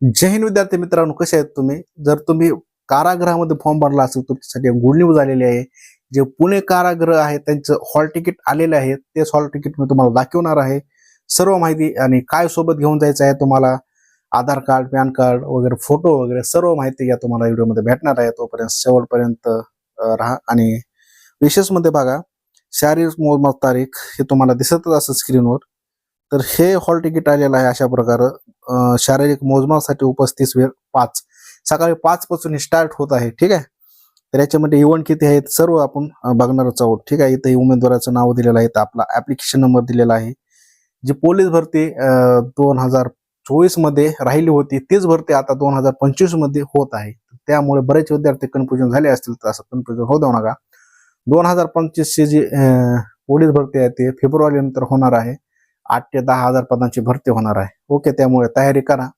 जय हिंद विद्यार्थी मित्रांनो कसे आहेत तुम्ही? जर तुम्ही कारागृहामध्ये फॉर्म भरला असेल तुमच्यासाठी गुड न्यूज आलेली आहे. जे पुणे कारागृह आहे त्यांचं हॉल तिकीट आलेले आहे. तेच हॉल तिकीट मी तुम्हाला दाखवणार आहे. सर्व माहिती आणि काय सोबत घेऊन जायचं आहे तुम्हाला आधार कार्ड पॅन कार्ड वगैरे फोटो वगैरे सर्व माहिती या तुम्हाला व्हिडिओमध्ये भेटणार आहे. तोपर्यंत शेवटपर्यंत राहा. आणि विशेषमध्ये बघा शारीरिक मोजमाप तारीख हे तुम्हाला दिसतच असं स्क्रीनवर तर हे हॉल तिकीट आलेलं आहे अशा प्रकारे. शारीरिक मोजमापासाठी उपस्थित वेळ पाच. सकाळी पाच पासून स्टार्ट होत आहे ठीक आहे? तर याच्यामध्ये इव्हेंट किती आहेत सर्व आपण बघणारच आहोत ठीक आहे? इथे उमेदवाराचं नाव दिलेलं आहे आपला ऍप्लिकेशन नंबर दिलेला आहे. जी पोलीस भरती दोन हजार चोवीसमध्ये राहिली होती तीच भरती आता दोन हजार पंचवीसमध्ये होत आहे. त्यामुळे बरेच विद्यार्थी कन्फ्युजन झाले असतील तर असं कन्फ्युजन होऊ देऊ नका. दोन हजार पंचवीसची जी पोलीस भरती आहे ती फेब्रुवारी नंतर होणार आहे. आठ ते दहा हजार पदांची भरती होणार आहे. ओके त्यामुळे तयारी करा.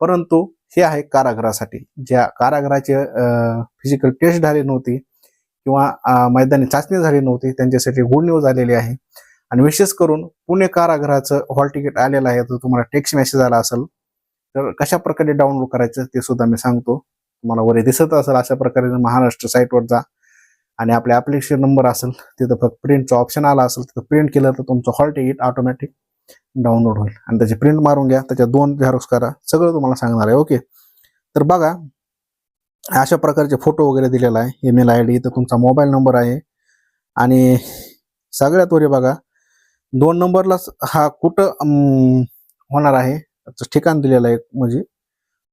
परंतु हे आहे कारागृहासाठी. ज्या कारागृहाची फिजिकल टेस्ट झाली नव्हती किंवा मैदानी चाचणी झाली नव्हती त्यांच्यासाठी गुड न्यूज आलेली आहे. आणि विशेष करून पुणे कारागृहाचं हॉल तिकीट आलेलं आहे. तर तुम्हाला टेक्स्ट मेसेज आला असेल तर कशा प्रकारे डाउनलोड करायचं ते सुद्धा मी सांगतो. तुम्हाला वर दिसत असेल अशा प्रकारे महाराष्ट्र साईटवर जा. आणि आपल्या ॲप्लिकेशन नंबर असेल तिथं फक्त प्रिंटचा ऑप्शन आला असेल तिथं प्रिंट केलं तर तुमचं हॉल तिकीट ऑटोमॅटिक डाउनलोड होईल. आणि त्याची प्रिंट मारून घ्या त्याच्या दोन झेरॉक्स करा सगळं तुम्हाला सांगणार आहे. ओके तर बघा अशा प्रकारचे फोटो वगैरे दिलेला आहे ईमेल आय डी इथं तुमचा मोबाईल नंबर आहे. आणि सगळ्यात वरी बघा दोन नंबरलाच हा कुठं होणार आहे? ठिकाण दिलेलं आहे म्हणजे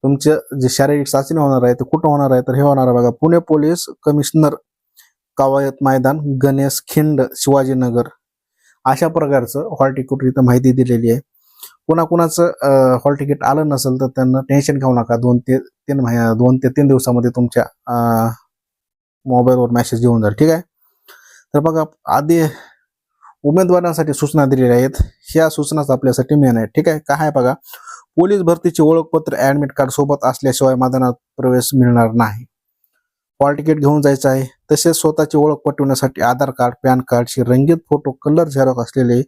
तुमचं जे शारीरिक चाचणी होणार आहे ते कुठं होणार आहे? तर हे होणार आहे बघा पुणे पोलीस कमिशनर कवायत मैदान गणेश खिंड शिवाजीनगर. अशा प्रकारचं हॉल तिकीट इथं माहिती दिलेली आहे. कुणाकुणाचं हॉल तिकीट आलं नसेल तर त्यांना टेन्शन घेऊ नका. दोन ते तीन महिन्या दोन ते तीन दिवसामध्ये तुमच्या मोबाईलवर मेसेज येऊन जाईल. ठीक आहे? तर बघा आधी उमेदवारांसाठी सूचना दिलेल्या आहेत. ह्या सूचनाच आपल्यासाठी मेन आहे ठीक आहे? काय आहे बघा? पोलीस भरतीचे ओळखपत्र ऍडमिट कार्ड सोबत असल्याशिवाय मैदानात प्रवेश मिळणार नाही. हॉल तिकीट घेऊन जायचं आहे. तसेच स्वतःची ओळख पटवण्यासाठी आधार कार्ड पॅन कार्डची रंगीत फोटो कलर झेरॉक्स असलेले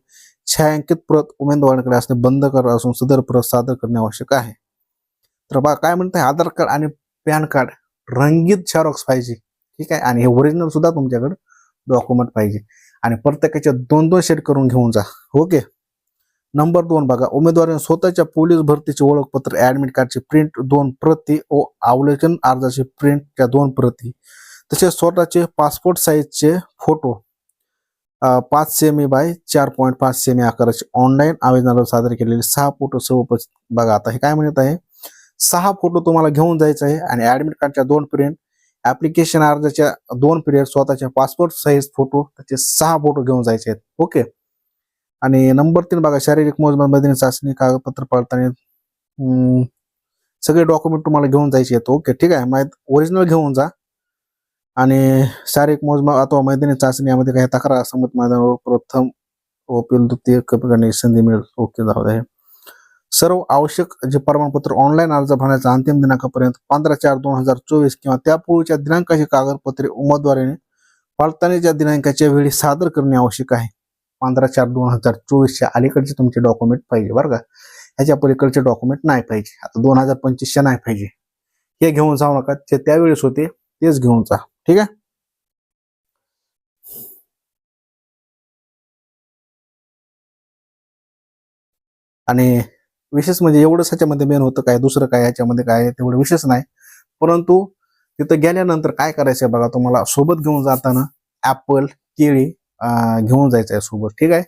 छायांकित प्रत उमेदवारांकडे असणे बंद करत असून सदर प्रत सादर करणे आवश्यक आहे. तर बा काय म्हणताय आधार कार्ड आणि पॅन कार्ड रंगीत झेरॉक्स पाहिजे. ठीक आहे? आणि हे ओरिजिनल सुद्धा तुमच्याकडे डॉक्युमेंट पाहिजे. आणि प्रत्येकाचे दोन दोन शेट करून घेऊन जा. ओके नंबर दोन बघा उमेदवाराने स्वतःच्या पोलीस भरतीचे ओळखपत्र ऍडमिट कार्डची प्रिंट दोन प्रती व अवलोकन अर्जाची प्रिंटच्या दोन प्रती. तसेच स्वतःचे पासपोर्ट साईजचे फोटो पाच सेमी बाय चार पॉईंट पाच सेमी आकाराचे ऑनलाईन आवेदनाला सादर केलेले सहा फोटो सर्व बघा आता हे काय म्हणत आहे? सहा फोटो तुम्हाला घेऊन जायचं आहे आणि ऍडमिट कार्डच्या दोन प्रिंट ऍप्लिकेशन अर्जाच्या दोन पिरियड स्वतःच्या पासपोर्ट साईज फोटो त्याचे सहा फोटो घेऊन जायचे आहेत. ओके आणि नंबर तीन बघा शारीरिक मोजमाप चाचणी कागदपत्र पडताना सगळे डॉक्युमेंट तुम्हाला घेऊन जायचे आहेत. ओके ठीक आहे. माहीत ओरिजिनल घेऊन जा. आणि शारीरिक मोजमाप अथवा मैदानी चाचणी यामध्ये काही तक्रार असमत मैदानावर प्रथम ओपील द्वितीय कप करण्याची संधी मिळेल. ओके जाऊ दे. सर्व आवश्यक जे प्रमाणपत्र ऑनलाईन अर्ज भरण्याचा अंतिम दिनांकापर्यंत पंधरा चार दोन हजार चोवीस किंवा त्यापूर्वीच्या दिनांकाची कागदपत्रे उमेदवारीने पडताळणीच्या दिनांकाच्या वेळी सादर करणे आवश्यक आहे. पंधरा चार दोन हजार चोवीसच्या अलीकडचे तुमचे डॉक्युमेंट पाहिजे बरं का? ह्याच्या पलीकडचे डॉक्युमेंट नाही पाहिजे. आता दोन हजार पंचवीसच्या नाही पाहिजे. हे घेऊन जाऊ नका. जे त्यावेळेस होते तेच घेऊन जा. ठीक आहे? आणि विशेष म्हणजे एवढंच ह्याच्यामध्ये मेन होतं काय? दुसरं काय ह्याच्यामध्ये काय? तेवढं विशेष नाही. परंतु तिथं गेल्यानंतर काय करायचं बघा तुम्हाला? सोबत घेऊन जाताना ॲपल केळी घेऊन जायचं आहे सोबत ठीक आहे?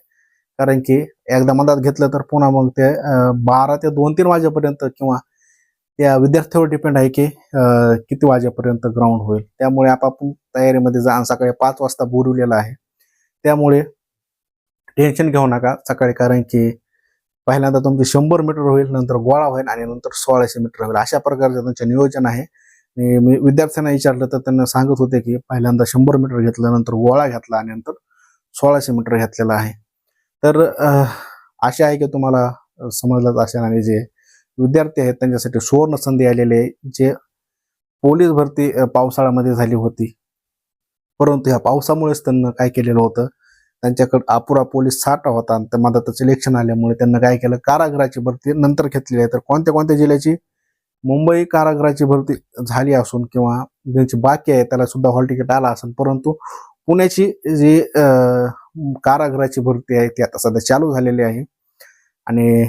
कारण की एकदा मधात घेतलं तर पुन्हा मग ते बारा ते दोन तीन वाजेपर्यंत किंवा त्या विद्यार्थ्यावर डिपेंड आहे की किती वाजेपर्यंत ग्राउंड होईल. त्यामुळे आपापण तयारीमध्ये जा आणि सकाळी पाच वाजता बोलवलेलं आहे. त्यामुळे टेन्शन घेऊ नका सकाळी कारण की पहिल्यांदा तुमचे शंभर मीटर होईल नंतर गोळा होईल आणि नंतर सोळाशे मीटर होईल. अशा प्रकारचं त्यांचं नियोजन आहे. आणि मी विद्यार्थ्यांना विचारलं तर त्यांना सांगत होते की पहिल्यांदा शंभर मीटर घेतलं नंतर गोळा घेतला आणि नंतर सोळाशे मीटर घेतलेला आहे. तर असे आशा आहे की तुम्हाला समजलं असेल आणि जे विद्यार्थी आहेत त्यांच्यासाठी सुवर्ण संधी आलेली आहे जे पोलीस भरती पावसाळ्यामध्ये झाली होती. परंतु ह्या पावसामुळेच त्यांना काय केलेलं होतं? त्यांच्याकडे अपुरा पोलीस साठा होता आणि त्या त्याचं इलेक्शन आल्यामुळे त्यांना काय केलं? कारागृहाची भरती नंतर घेतलेली आहे. तर कोणत्या कोणत्या जिल्ह्याची? मुंबई कारागृहाची भरती झाली असून किंवा ज्यांची बाकी आहे त्याला सुद्धा हॉल तिकीट आला असेल. परंतु पुण्याची जी कारागृहाची भरती आहे ती आता सध्या चालू झालेली आहे. आणि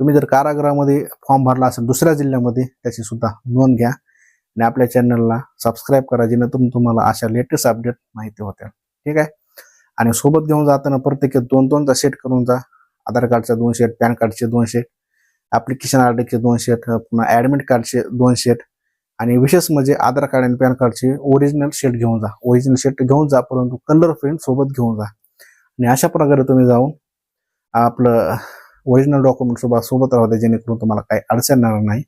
तुम्ही जर कारागृहामध्ये फॉर्म भरला असेल दुसऱ्या जिल्ह्यामध्ये त्याची सुद्धा नोंद घ्या. आणि आपल्या चॅनलला सबस्क्राईब करा जेणेकरून तुम्हाला अशा लेटेस्ट अपडेट माहिती होत्या ठीक आहे? आणि सोबत घेऊन जाताना प्रत्येकी दोन दोनचा सेट करून जा. आधार कार्डचे दोन शेट पॅन कार्डचे दोन शेट ॲप्लिकेशन आर डीचे दोन शेट पुन्हा ॲडमिट कार्डचे दोन शेट आणि विशेष म्हणजे आधार कार्ड आणि पॅन कार्डचे ओरिजिनल शेट घेऊन जा. ओरिजिनल शेट घेऊन जा परंतु कलर प्रिंट सोबत घेऊन जा. आणि अशा प्रकारे तुम्ही जाऊन आपलं ओरिजिनल डॉक्युमेंट सोबत सोबत राहू द्या जेणेकरून तुम्हाला काही अडचण येणार नाही.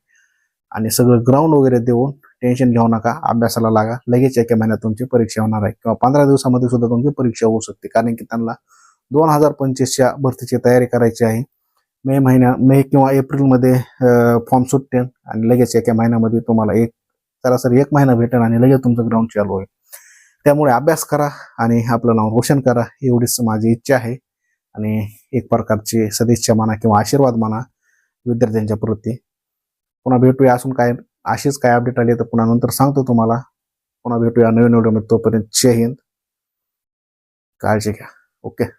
आणि सगळं ग्राउंड वगैरे देऊन टेन्शन घेऊ नका अभ्यासाला लागा. लगेच एका महिन्यात तुमची परीक्षा होणार आहे किंवा पंधरा दिवसामध्ये सुद्धा तुमची परीक्षा होऊ शकते. कारण की त्यांना दोन हजार पंचवीसच्या भरतीची तयारी करायची आहे. मे महिन्या मे किंवा एप्रिलमध्ये फॉर्म सुटते आणि लगेच एका महिन्यामध्ये तुम्हाला एक सरासरी एक महिना भेटेल आणि लगेच तुमचं ग्राउंड चालू होईल. त्यामुळे अभ्यास करा आणि आपलं नाव रोशन करा एवढीच माझी इच्छा आहे. आणि एक प्रकारची सदिच्छा म्हणा किंवा आशीर्वाद म्हणा विद्यार्थ्यांच्या प्रती. पुन्हा भेटूया. असून काय अशीच काय अपडेट आली तर पुन्हा नंतर सांगतो तुम्हाला. पुन्हा भेटूया नवीन व्हिडिओमध्ये तोपर्यंत जय हिंद. काळजी घ्या. ओके.